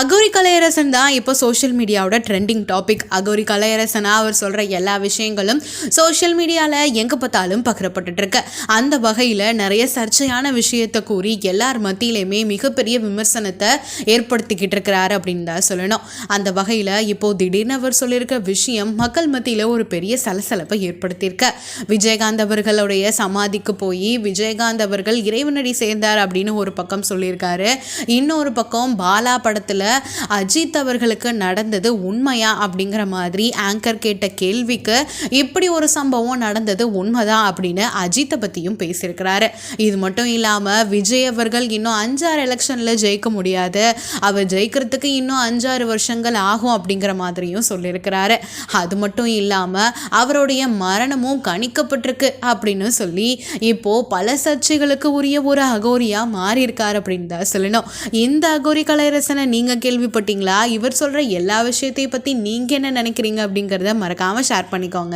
அகோரி கலையரசன் தான் இப்போ சோஷியல் மீடியாவோட ட்ரெண்டிங் டாபிக் அகோரி கலையரசனா அவர் சொல்கிற எல்லா விஷயங்களும் சோஷியல் மீடியாவில் எங்கே பார்த்தாலும் பகிரப்பட்டுட்டு இருக்கு அந்த வகையில் நிறைய சர்ச்சையான விஷயத்தை கூறி எல்லார் மத்தியிலையுமே மிகப்பெரிய விமர்சனத்தை ஏற்படுத்திக்கிட்டு இருக்கிறாரு அப்படின்னு தான் சொல்லணும். அந்த வகையில் இப்போ திடீர்னு அவர் சொல்லியிருக்க விஷயம் மக்கள் மத்தியில் ஒரு பெரிய சலசலப்பை ஏற்படுத்தியிருக்க. விஜயகாந்த் அவர்களுடைய சமாதிக்கு போய் விஜயகாந்த் அவர்கள் இறைவனடி சேர்ந்தார் அப்படின்னு ஒரு பக்கம் சொல்லியிருக்காரு. இன்னொரு பக்கம் பாலா படத்தில் அஜித் அவர்களுக்கு நடந்தது உண்மையா அப்படிங்கிற மாதிரி ஆங்கர் கேட்ட கேள்விக்கு இப்படி ஒரு சம்பவம் நடந்தது உண்மைதான் அப்படின்னு அஜித்தை பற்றியும் பேசியிருக்கிறாரு. இது மட்டும் இல்லாமல் விஜய் அவர்கள் இன்னும் அஞ்சாறு எலெக்ஷனில் ஜெயிக்க முடியாது. அவர் ஜெயிக்கிறதுக்கு இன்னும் அஞ்சாறு வருஷங்கள் ஆகும் அப்படிங்கிற மாதிரியும் சொல்லியிருக்கிறாரு. அது மட்டும் இல்லாமல் அவருடைய மரணமும் கணிக்கப்பட்டிருக்கு அப்படின்னு சொல்லி இப்போ பல சர்ச்சைகளுக்கு உரிய ஒரு அகோரியா மாறியிருக்கார் அப்படின்னு தான் சொல்லணும். இந்த அகோரி கலையரசனை நீங்கள் கேள்விப்பட்டீங்களா? இவர் சொல்கிற எல்லா விஷயத்தையும் பற்றி நீங்கள் என்ன நினைக்கிறீங்க அப்படிங்கிறத மறக்காமல் ஷேர் பண்ணிக்கோங்க.